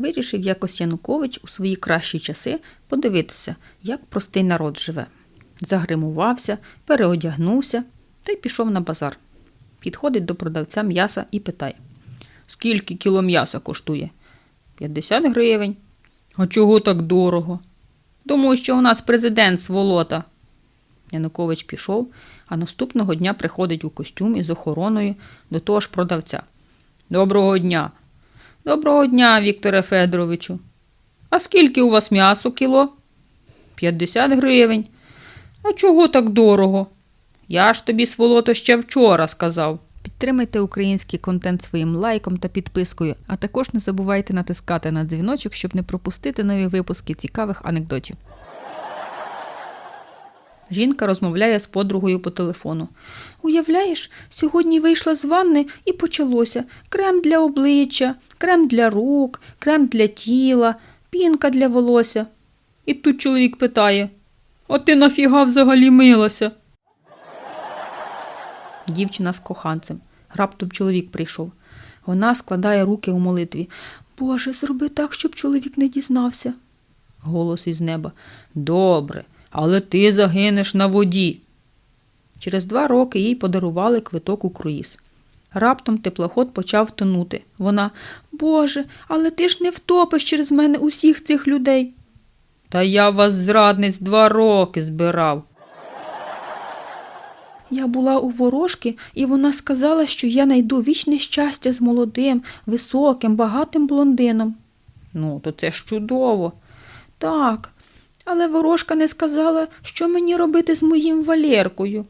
вирішив якось Янукович у свої кращі часи подивитися, як простий народ живе. Загримувався, переодягнувся та й пішов на базар. Підходить до продавця м'яса і питає: Скільки кіло м'яса коштує? 50 гривень. А чого так дорого? Думаю, що у нас президент сволота. Янукович пішов, а наступного дня приходить у костюмі з охороною до того ж продавця. Доброго дня. Доброго дня, Вікторе Федоровичу. А скільки у вас м'ясо кіло? 50 гривень. А чого так дорого? Я ж тобі, сволото, ще вчора сказав. Підтримайте український контент своїм лайком та підпискою, а також не забувайте натискати на дзвіночок, щоб не пропустити нові випуски цікавих анекдотів. Жінка розмовляє з подругою по телефону. Уявляєш, сьогодні вийшла з ванни і почалося крем для обличчя, крем для рук, крем для тіла, пінка для волосся. І тут чоловік питає: А ти нафіга взагалі милася? Дівчина з коханцем. Раптом чоловік прийшов. Вона складає руки у молитві. Боже, зроби так, щоб чоловік не дізнався. Голос із неба. Добре, але ти загинеш на воді. Через два роки їй подарували квиток у круїз. Раптом теплоход почав тонути. Вона Боже, але ти ж не втопиш через мене усіх цих людей. Та я вас, зрадниць, два роки збирав. Я була у ворожки, і вона сказала, що я найду вічне щастя з молодим, високим, багатим блондином. Ну, то це ж чудово. Так, але ворожка не сказала, що мені робити з моїм Валєркою.